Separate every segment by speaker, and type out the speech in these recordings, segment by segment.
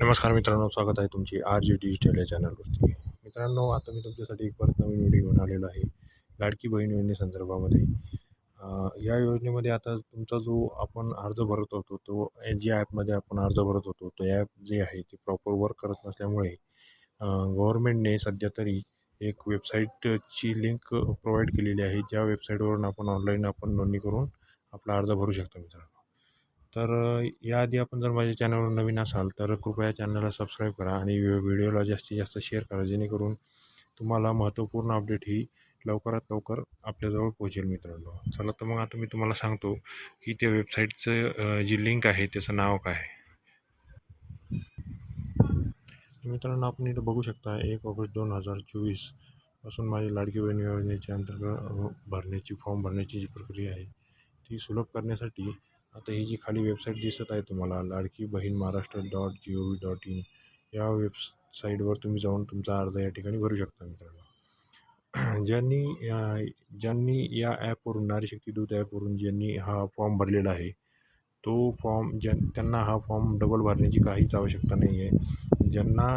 Speaker 1: नमस्कार मित्रांनो स्वागत आहे तुमची आर जी डिजिटल या चॅनलवरती. मित्रांनो आता मी तुमच्यासाठी एक परत नवीन व्हिडिओ घेऊन आलेलो आहे लाडकी बहीण योजनेसंदर्भामध्ये या योजनेमध्ये आता तुमचा जो आपण अर्ज भरत होतो तो जी ॲपमध्ये आपण अर्ज भरत होतो तो ॲप जे आहे ते प्रॉपर वर्क करत नसल्यामुळे गव्हर्मेंटने सध्या तरी एक वेबसाईटची लिंक प्रोव्हाइड केलेली आहे. ज्या वेबसाईटवरून आपण ऑनलाईन आपण नोंदणी करून आपला अर्ज भरू शकतो मित्रांनो. तर याआधी आपण जर माझ्या चॅनलवर नवीन असाल तर कृपया चॅनलला सबस्क्राईब करा आणि व्हिडिओला जास्तीत जास्त शेअर करा जेणेकरून तुम्हाला महत्त्वपूर्ण अपडेट ही लवकरात लवकर आपल्याजवळ पोहोचेल मित्रांनो. चला तर मग आता मी तुम्हाला सांगतो की त्या वेबसाईटचं जी लिंक आहे त्याचं नाव काय आहे. मित्रांनो आपण इथं बघू शकता एक ऑगस्ट दोन हजार चोवीसपासून माझी लाडकी बहीण योजनेच्या अंतर्गत भरण्याची फॉर्म भरण्याची जी प्रक्रिया आहे ती सुलभ करण्यासाठी आता ही जी खाली वेबसाईट दिसत आहे तुम्हाला Ladki Bahin Maharashtra dot G O V dot in या वेबसाईटवर तुम्ही जाऊन तुमचा अर्ज या ठिकाणी भरू शकता मित्रांनो. ज्यांनी ज्यांनी या ॲपवरून नारीशक्ती दूत ॲपवरून ज्यांनी हा फॉर्म भरलेला आहे तो फॉर्म ज्या त्यांना हा फॉर्म डबल भरण्याची काहीच आवश्यकता नाही आहे ज्यांना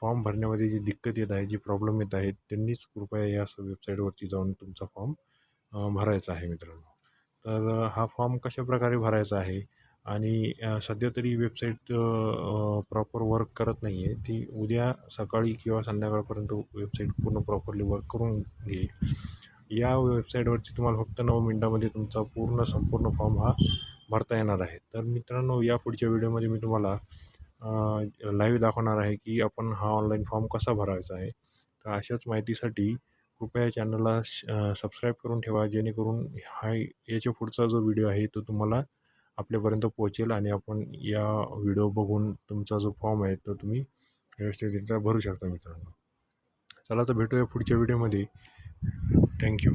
Speaker 1: फॉर्म भरण्यामध्ये जी दिक्कत येत आहे जी प्रॉब्लेम येत आहे त्यांनीच कृपया या स वेबसाईटवरती जाऊन तुमचा फॉर्म भरायचा आहे मित्रांनो. तर हा फॉर्म कशाप्रकारे भरायचा आहे? आणि सध्या तरी वेबसाईट प्रॉपर वर्क करत नाही आहे ती उद्या सकाळी किंवा संध्याकाळपर्यंत वेबसाईट पूर्ण प्रॉपरली वर्क करून घेईल. या वेबसाईटवरती तुम्हाला फक्त नऊ मिनटामध्ये तुमचा पूर्ण संपूर्ण फॉर्म हा भरता येणार आहे. तर मित्रांनो या पुढच्या व्हिडिओमध्ये मी तुम्हाला लाईव्ह दाखवणार आहे की आपण हा ऑनलाईन फॉर्म कसा भरायचा आहे. तर अशाच माहितीसाठी कृपया चॅनलला सबस्क्राईब करून ठेवा जेणेकरून हा याच्या पुढचा जो व्हिडिओ आहे तो तुम्हाला आपल्यापर्यंत पोहोचेल आणि आपण या व्हिडिओ बघून तुमचा जो फॉर्म आहे तो तुम्ही व्यवस्थितरित्या भरू शकता मित्रांनो. चला तर भेटूया पुढच्या व्हिडिओमध्ये. थँक्यू